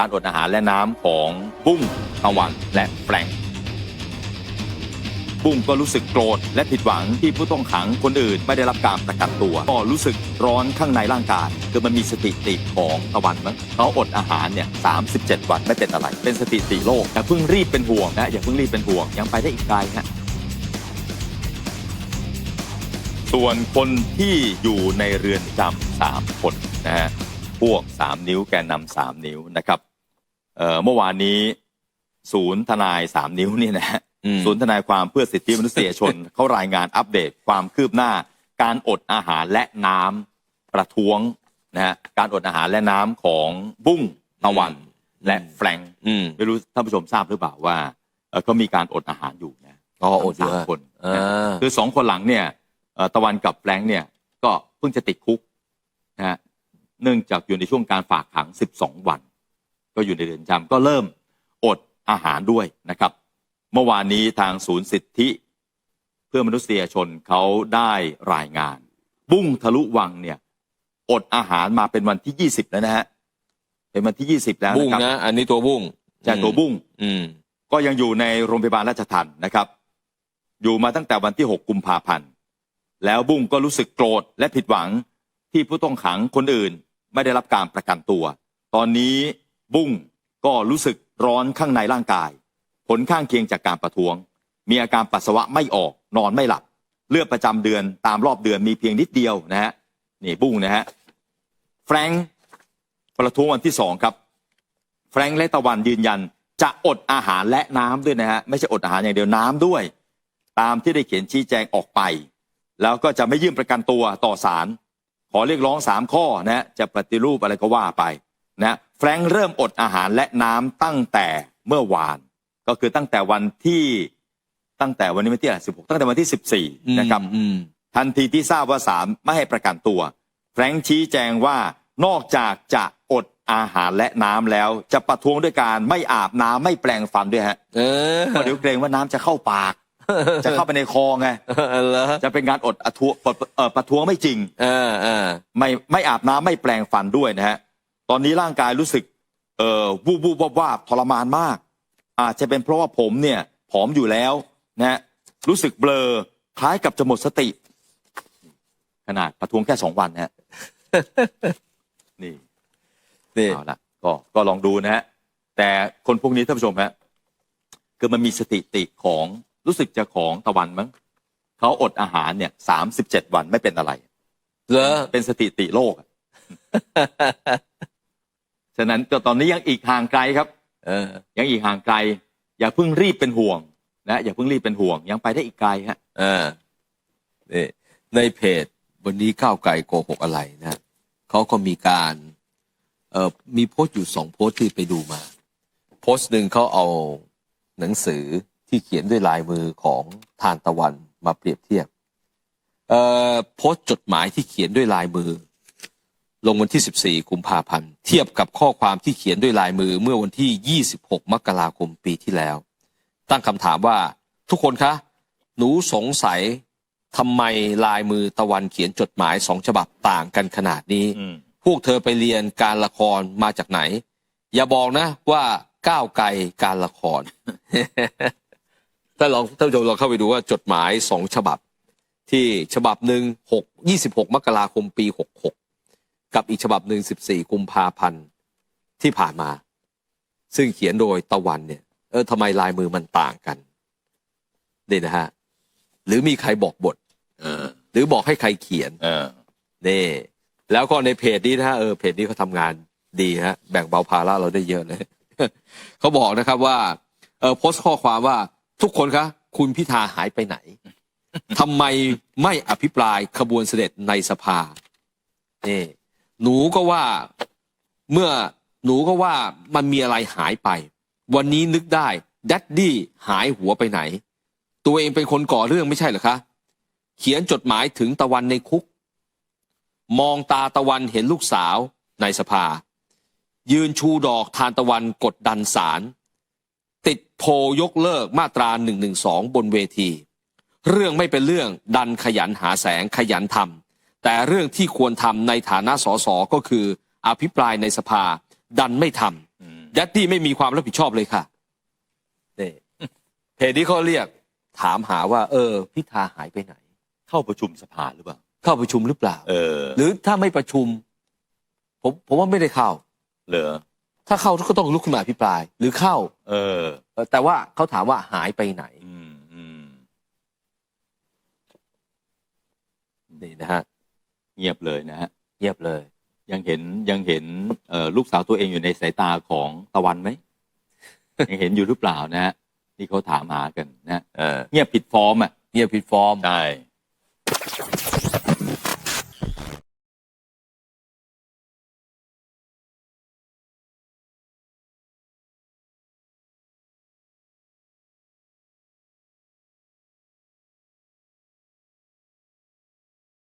การอดอาหารและน้ำของบุ้งตะวันและแฟรงบุ้งก็รู้สึกโกรธและผิดหวังที่ผู้ต้องขังคนอื่นไม่ได้รับการประกันตัว ก็รู้สึกร้อนข้างในร่างกายคือมันมีสถิติของตะวันมั้งเขาอดอาหารเนี่ย37วันไม่เป็นอะไร เป็นสถิติโลกอย่าเพิ่งรีบเป็นห่วงนะอย่าเพิ่งรีบเป็นห่วงยังไปได้อีกไกลฮะส่วนคนที่อยู่ในเรือนจำสามคนนะฮะพวกสามนิ้วแกนนำสามนิ้วนะครับ เอ่อเมื่อวานนี้ ศูนย์ทนายสามนิ้วเนี่ยนะฮะอืมศูนย์ทนายความเพื่อสิทธิมนุษยชน เขารายงานอัปเดตความคืบหน้า การอดอาหารและน้ำประท้วงนะฮะการอดอาหารและน้ำของบุ้งตะวัน และแฟรงค์อืมไม่รู้ท่านผู้ชมทราบหรือเปล่าว่าเอ่อเขามีการอดอาหารอยู่นะอ๋ออดทั้งสามเยอะคนอ่าคือสองคนหลังเนี่ยเอ่อตะวันกับแฟรงค์เนี่ยก็เพิ่งจะติดคุกนะฮะเนื่องจากอยู่ในช่วงการฝากขัง 12 วัน ก็อยู่ในเรือนจำก็เริ่มอดอาหารด้วยนะครับ เมื่อวานนี้ทางศูนย์สิทธิ เพื่อมนุษยชนเขาได้รายงาน บุ้งทะลุวังเนี่ยอดอาหารมาเป็นวันที่20แล้วนะฮะเป็นวันที่20แล้วบุ้งนะครับนะอันนี้ตัวบุ้งจากตัวบุ้งอืม ก็ยังอยู่ในโรงพยาบาลราชทันนะครับ อยู่มาตั้งแต่วันที่ 6 กุมภาพันธ์ แล้วบุ้งก็รู้สึกโกรธและผิดหวังที่ผู้ต้องขังคนอื่น ไม่ได้รับการประกันตัว ตอนนี้ บุ้งก็รู้สึกร้อนข้างในร่างกาย ผลข้างเคียงจากการประท้วง มีอาการปัสสาวะไม่ออก นอนไม่หลับ เลือดประจำเดือนตามรอบเดือนมีเพียงนิดเดียวนะฮะนี่บุ้งนะฮะแฟรงค์ประท้วงวันที่สองครับ แฟรงค์และตะวันยืนยัน จะอดอาหารและน้ำด้วยนะฮะไม่ใช่อดอาหารอย่างเดียวน้ำด้วย ตามที่ได้เขียนชี้แจงออกไป แล้วก็จะไม่ยื่นประกันตัวต่อศาลขอเรียกร้องสามข้อนะฮะจะปฏิรูปอะไรก็ว่าไป นะแฟรงค์เริ่มอดอาหารและน้ำตั้งแต่เมื่อวาน ก็คือตั้งแต่วันที่ตั้งแต่วันนี้วันที่อะไรสิบหกตั้งแต่วันที่สิบสี่นะครับอืมทันทีที่ทราบว่าศาลไม่ให้ประกันตัว แฟรงค์ชี้แจงว่านอกจากจะอดอาหารและน้ำแล้ว จะประท้วงด้วยการไม่อาบน้ำไม่แปรงฟันด้วยฮะเออเพราะเดี๋ยวเกรงว่าน้ำจะเข้าปาก จะเข้าไปในคอไงเหรอจะเป็นการอดอาทวประเอ่อประท้วงไม่จริงเออเออไม่ไม่อาบน้ำไม่แปรงฟันด้วยนะฮะ ตอนนี้ร่างกายรู้สึกเอ่อวูบวูบวาบวาบทรมานมาก อาจจะเป็นเพราะว่าผมเนี่ยผอมอยู่แล้วนะฮะรู้สึกเบลอคล้ายกับจะหมดสติ ขนาดประท้วงแค่สองวันนะฮะนี่นี่เอาละก็ก็ลองดูนะฮะแต่คนพวกนี้ท่านผู้ชมฮะคือมันมีสถิติของรู้สึกจะของตะวันมั้งเขาอดอาหารเนี่ยสามสิบเจ็ดวันไม่เป็นอะไร เหรอเป็นสถิติโลกอะ ฉะนั้นก็ตอนนี้ยังอีกห่างไกลครับเออยังอีกห่างไกล อย่าเพิ่งรีบเป็นห่วงนะอย่าเพิ่งรีบเป็นห่วง ยังไปได้อีกไกลฮะเออนี่ในเพจวันนี้ก้าวไกลโกหกอะไรนะเขาก็มีการเอ่อมีโพสต์อยู่สองโพสต์ที่ไปดูมา โพสต์หนึ่งเขาเอาหนังสือที่เขียนด้วยลายมือของทานตะวันมาเปรียบเทียบเอ่อโพสต์จดหมายที่เขียนด้วยลายมือ ลงวันที่ 14 กุมภาพันธ์ เทียบกับข้อความที่เขียนด้วยลายมือเมื่อวันที่ 26 มกราคมปีที่แล้ว ตั้งคำถามว่าทุกคนคะ หนูสงสัยทำไมลายมือตะวันเขียนจดหมายสองฉบับต่างกันขนาดนี้อืมพวกเธอไปเรียนการละครมาจากไหน อย่าบอกนะว่าก้าวไกลการละครถ้าลองท่านผู้ชมลองเข้าไปดูว่าจดหมายสองฉบับ ที่ฉบับหนึ่งหกยี่สิบหกมกราคมปีหกหก กับอีกฉบับหนึ่งสิบสี่กุมภาพันธ์ที่ผ่านมา ซึ่งเขียนโดยตะวันเนี่ย เออทำไมลายมือมันต่างกันนี่นะฮะ หรือมีใครบอกบทเออหรือบอกให้ใครเขียนเออนี่ แล้วก็ในเพจนี้นะฮะเออเพจนี้เขาทำงานดีฮะ แบ่งเบาภาระเราได้เยอะเลยเขาบอกนะครับว่า เออโพสต์ข้อความว่าทุกคนคะคุณพิธาหายไปไหนทำไมไม่อภิปรายขบวนเสด็จในสภานี่ หนูก็ว่าเมื่อหนูก็ว่ามันมีอะไรหายไป วันนี้นึกได้ดัดดี้หายหัวไปไหน ตัวเองเป็นคนก่อเรื่องไม่ใช่เหรอคะ เขียนจดหมายถึงตะวันในคุก มองตาตะวันเห็นลูกสาวในสภา ยืนชูดอกทานตะวันกดดันศาลติดโพยกเลิกมาตรา1นึบนเวที เรื่องไม่เป็นเรื่องดันขยันหาแสงขยันทำ แต่เรื่องที่ควรทำในฐานะสสก็คืออภิปรายในสภาดันไม่ทำอืมยัดที่ไม่มีความรับผิดชอบเลยค่ะนี่เพจนี้เขาเรียกถามหาว่า เออ พิธาหายไปไหน เข้าประชุมสภาหรือเปล่า เข้าประชุมหรือเปล่า เออ หรือถ้าไม่ประชุม ผมผมว่าไม่ได้เข้าเหรอถ้าเข้าก็ต้องลุกขึ้นมาอภิปราย หรือเข้าเออเออ แต่ว่าเขาถามว่าหายไปไหนอืมอืมนี่นะฮะ เงียบเลยนะฮะเงียบเลย ยังเห็นยังเห็นเอ่อลูกสาวตัวเองอยู่ในสายตาของตะวันไหม ยังเห็นอยู่หรือเปล่านะฮะที่เขาถามหากันนะฮะเออเงียบผิดฟอร์มอะ เงียบผิดฟอร์ม ใช่